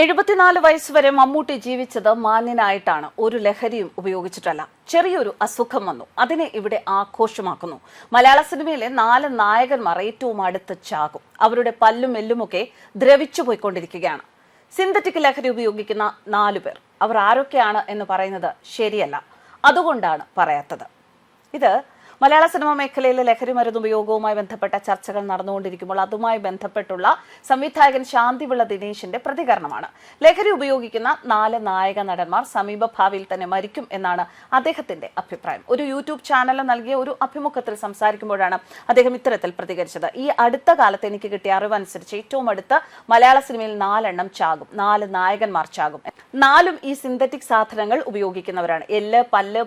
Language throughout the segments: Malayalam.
എഴുപത്തിനാല് വയസ്സുവരെ മമ്മൂട്ടി ജീവിച്ചത് മാന്യനായിട്ടാണ്. ഒരു ലഹരിയും ഉപയോഗിച്ചിട്ടല്ല. ചെറിയൊരു അസുഖം വന്നു. അതിനെ ഇവിടെ ആഘോഷമാക്കുന്നു. മലയാള സിനിമയിലെ നാല് നായകന്മാർ ഏറ്റവും അടുത്ത് ചാകും. അവരുടെ പല്ലും എല്ലുമൊക്കെ ദ്രവിച്ചു പോയിക്കൊണ്ടിരിക്കുകയാണ്. സിന്തറ്റിക് ലഹരി ഉപയോഗിക്കുന്ന നാലു പേർ. അവർ ആരൊക്കെയാണ് എന്ന് പറയുന്നത് ശരിയല്ല. അതുകൊണ്ടാണ് പറയാത്തത്. ഇത് മലയാള സിനിമാ മേഖലയിലെ ലഹരി മരുന്ന് ഉപയോഗവുമായി ബന്ധപ്പെട്ട ചർച്ചകൾ നടന്നുകൊണ്ടിരിക്കുമ്പോൾ അതുമായി ബന്ധപ്പെട്ടുള്ള സംവിധായകൻ ശാന്തിവിള ദിനേശിന്റെ പ്രതികരണമാണ്. ലഹരി ഉപയോഗിക്കുന്ന നാല് നായക നടന്മാർ സമീപ ഭാവിയിൽ തന്നെ മരിക്കും എന്നാണ് അദ്ദേഹത്തിന്റെ അഭിപ്രായം. ഒരു യൂട്യൂബ് ചാനലിൽ നൽകിയ ഒരു അഭിമുഖത്തിൽ സംസാരിക്കുമ്പോഴാണ് അദ്ദേഹം ഇത്തരത്തിൽ പ്രതികരിച്ചത്. ഈ അടുത്ത കാലത്ത് എനിക്ക് കിട്ടിയ അറിവനുസരിച്ച് ഏറ്റവും അടുത്ത് മലയാള സിനിമയിൽ നാലെണ്ണം ചാകും. നാല് നായകന്മാർ ചാകും. നാലും ഈ സിന്തറ്റിക് സാധനങ്ങൾ ഉപയോഗിക്കുന്നവരാണ്. എല്ല് പല്ല്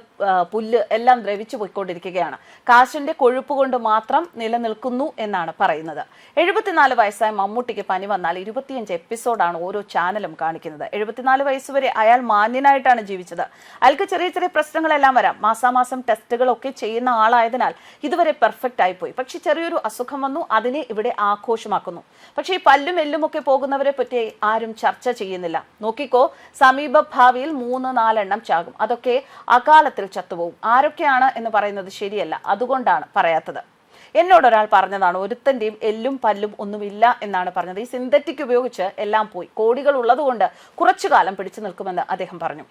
പുല്ല് എല്ലാം ദ്രവിച്ചു പോയിക്കൊണ്ടിരിക്കുകയാണ്. കാശിന്റെ കൊഴുപ്പ് കൊണ്ട് മാത്രം നിലനിൽക്കുന്നു എന്നാണ് പറയുന്നത്. എഴുപത്തിനാല് വയസ്സായ മമ്മൂട്ടിക്ക് പനി വന്നാൽ ഇരുപത്തിയഞ്ച് എപ്പിസോഡാണ് ഓരോ ചാനലും കാണിക്കുന്നത്. എഴുപത്തിനാല് വയസ്സുവരെ അയാൾ മാന്യനായിട്ടാണ് ജീവിച്ചത്. അയാൾക്ക് ചെറിയ ചെറിയ പ്രശ്നങ്ങളെല്ലാം വരാം. മാസാമാസം ടെസ്റ്റുകളൊക്കെ ചെയ്യുന്ന ആളായതിനാൽ ഇതുവരെ പെർഫെക്റ്റ് ആയിപ്പോയി. പക്ഷെ ചെറിയൊരു അസുഖം വന്നു അതിനെ ഇവിടെ ആഘോഷമാക്കുന്നു. പക്ഷേ ഈ പല്ലും എല്ലും ഒക്കെ പോകുന്നവരെ പറ്റി ആരും ചർച്ച ചെയ്യുന്നില്ല. നോക്കിക്കോ സമീപ ഭാവിയിൽ മൂന്ന് നാലെണ്ണം ചാകും. അതൊക്കെ അകാലത്തിൽ ചത്തുപോകും ആരൊക്കെയാണ് എന്ന് പറയുന്നത് ശരിയല്ല. അതുകൊണ്ടാണ് പറയാത്തത്. എന്നോട് ഒരാൾ പറഞ്ഞതാണ് ഒരുത്തന്റെയും എല്ലും പല്ലും ഒന്നുമില്ല എന്നാണ് പറഞ്ഞത്. ഈ സിന്തറ്റിക് ഉപയോഗിച്ച് എല്ലാം പോയി. കോടികൾ ഉള്ളതുകൊണ്ട് കുറച്ചു കാലം പിടിച്ചു നിൽക്കുമെന്ന് അദ്ദേഹം പറഞ്ഞു.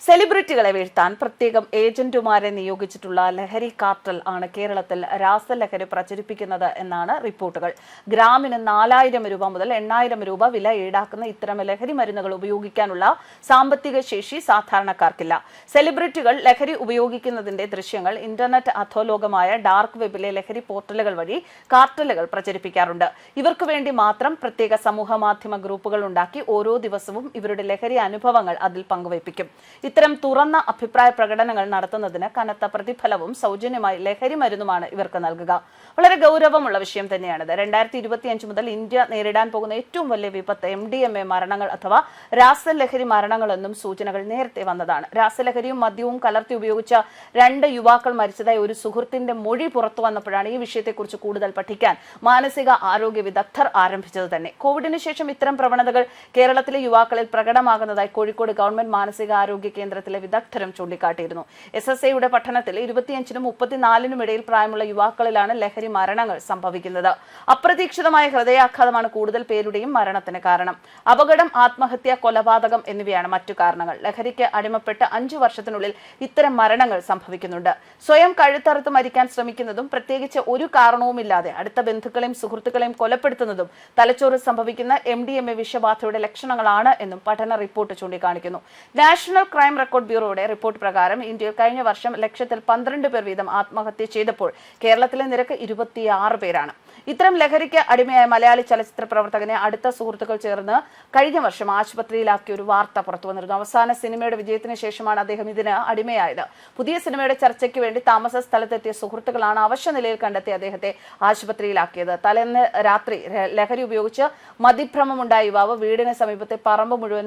സെലിബ്രിറ്റികളെ വീഴ്ത്താൻ പ്രത്യേകം ഏജന്റുമാരെ നിയോഗിച്ചിട്ടുള്ള ലഹരി കാർട്ടൽ ആണ് കേരളത്തിൽ രാസലഹരി പ്രചരിപ്പിക്കുന്നത് എന്നാണ് റിപ്പോർട്ടുകൾ. ഗ്രാമിന് നാലായിരം രൂപ മുതൽ എണ്ണായിരം രൂപ വില ഈടാക്കുന്ന ഇത്തരം ലഹരി മരുന്നുകൾ ഉപയോഗിക്കാനുള്ള സാമ്പത്തിക ശേഷി സാധാരണക്കാർക്കില്ല. സെലിബ്രിറ്റികൾ ലഹരി ഉപയോഗിക്കുന്നതിന്റെ ദൃശ്യങ്ങൾ ഇന്റർനെറ്റ് അധോലോകമായ ഡാർക്ക് വെബിലെ ലഹരി പോർട്ടലുകൾ വഴി കാർട്ടലുകൾ പ്രചരിപ്പിക്കാറുണ്ട്. ഇവർക്ക് വേണ്ടി മാത്രം പ്രത്യേക സമൂഹ മാധ്യമ ഗ്രൂപ്പുകൾ ഉണ്ടാക്കി ഓരോ ദിവസവും ഇവരുടെ ലഹരി അനുഭവങ്ങൾ അതിൽ പങ്കുവയ്പ്പിക്കും. ഇത്തരം തുറന്ന അഭിപ്രായ പ്രകടനങ്ങൾ നടത്തുന്നതിന് കനത്ത പ്രതിഫലവും സൗജന്യമായി ലഹരി മരുന്നുമാണ് ഇവർക്ക് നൽകുക. വളരെ ഗൗരവമുള്ള വിഷയം തന്നെയാണിത്. രണ്ടായിരത്തി ഇരുപത്തിയഞ്ച് മുതൽ ഇന്ത്യ നേരിടാൻ പോകുന്ന ഏറ്റവും വലിയ വിപത്ത് എം ഡി എം എ മരണങ്ങൾ അഥവാ രാസലഹരി മരണങ്ങളെന്നും സൂചനകൾ നേരത്തെ വന്നതാണ്. രാസലഹരിയും മദ്യവും കലർത്തി ഉപയോഗിച്ച രണ്ട് യുവാക്കൾ മരിച്ചതായി ഒരു സുഹൃത്തിന്റെ മൊഴി പുറത്തു വന്നപ്പോഴാണ് ഈ വിഷയത്തെക്കുറിച്ച് കൂടുതൽ പഠിക്കാൻ മാനസിക ആരോഗ്യ വിദഗ്ധർ ആരംഭിച്ചത് തന്നെ. കോവിഡിന് ശേഷം ഇത്തരം പ്രവണതകൾ കേരളത്തിലെ യുവാക്കളിൽ പ്രകടമാകുന്നതായി കോഴിക്കോട് ഗവൺമെന്റ് മാനസിക ആരോഗ്യ കേന്ദ്രത്തിലെ വിദഗ്ധരും ചൂണ്ടിക്കാട്ടിയിരുന്നു. എസ് എസ് എയുടെ പഠനത്തിൽ ഇരുപത്തിയഞ്ചിനും മുപ്പത്തിനാലിനും ഇടയിൽ പ്രായമുള്ള യുവാക്കളിലാണ് ലഹരി മരണങ്ങൾ സംഭവിക്കുന്നത്. അപ്രതീക്ഷിതമായ ഹൃദയാഘാതമാണ് കൂടുതൽ പേരുടെയും മരണത്തിന് കാരണം. അപകടം ആത്മഹത്യ കൊലപാതകം എന്നിവയാണ് മറ്റു കാരണങ്ങൾ. ലഹരിക്ക് അടിമപ്പെട്ട് അഞ്ചു വർഷത്തിനുള്ളിൽ ഇത്തരം മരണങ്ങൾ സംഭവിക്കുന്നുണ്ട്. സ്വയം കഴുത്തറുത്ത് മരിക്കാൻ ശ്രമിക്കുന്നതും പ്രത്യേകിച്ച് ഒരു കാരണവുമില്ലാതെ അടുത്ത ബന്ധുക്കളെയും സുഹൃത്തുക്കളെയും കൊലപ്പെടുത്തുന്നതും തലച്ചോറ് സംഭവിക്കുന്ന എം ഡി എം എ വിഷബാധയുടെ ലക്ഷണങ്ങളാണ് എന്നും പഠന റിപ്പോർട്ട് ചൂണ്ടിക്കാണിക്കുന്നു. നാഷണൽ ക്രൈം റെക്കോർഡ് ബ്യൂറോയുടെ റിപ്പോർട്ട് പ്രകാരം ഇന്ത്യയിൽ കഴിഞ്ഞ വർഷം ലക്ഷത്തിൽ പന്ത്രണ്ട് പേർ വീതം ആത്മഹത്യ ചെയ്തപ്പോൾ കേരളത്തിലെ നിരക്ക് ഇരുപത്തിയാറ് പേരാണ്. ഇത്തരം ലഹരിക്ക് അടിമയായ മലയാളി ചലച്ചിത്ര പ്രവർത്തകനെ അടുത്ത സുഹൃത്തുക്കൾ ചേർന്ന് കഴിഞ്ഞ വർഷം ആശുപത്രിയിലാക്കിയ ഒരു വാർത്ത പുറത്തു വന്നിരുന്നു. അവസാന സിനിമയുടെ വിജയത്തിന് ശേഷമാണ് അദ്ദേഹം ഇതിന് അടിമയായത്. പുതിയ സിനിമയുടെ ചർച്ചയ്ക്ക് വേണ്ടി താമസ സ്ഥലത്തെത്തിയ സുഹൃത്തുക്കളാണ് അവശ്യ നിലയിൽ കണ്ടെത്തി അദ്ദേഹത്തെ ആശുപത്രിയിലാക്കിയത്. തലേന്ന് രാത്രി ലഹരി ഉപയോഗിച്ച് മതിഭ്രമമുണ്ടായ യുവാവ് വീടിന് സമീപത്തെ പറമ്പ് മുഴുവൻ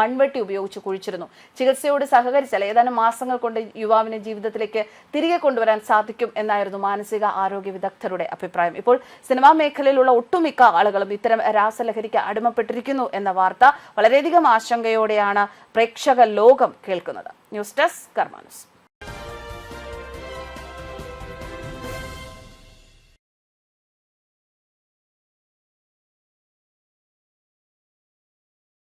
മൺവെട്ടി ഉപയോഗിച്ച് കുഴിച്ചിരുന്നു. ചികിത്സയോട് സഹകരിച്ചാൽ ഏതാനും മാസങ്ങൾ കൊണ്ട് യുവാവിനെ ജീവിതത്തിലേക്ക് തിരികെ കൊണ്ടുവരാൻ സാധിക്കും എന്നായിരുന്നു മാനസിക ആരോഗ്യ വിദഗ്ധരുടെ അഭിപ്രായം. ഇപ്പോൾ സിനിമാ മേഖലയിലുള്ള ഒട്ടുമിക്ക ആളുകളും ഇത്തരം രാസലഹരിക്ക് അടിമപ്പെട്ടിരിക്കുന്നു എന്ന വാർത്ത വളരെയധികം ആശങ്കയോടെയാണ് പ്രേക്ഷക ലോകം കേൾക്കുന്നത്. News desk കർമാനുസ്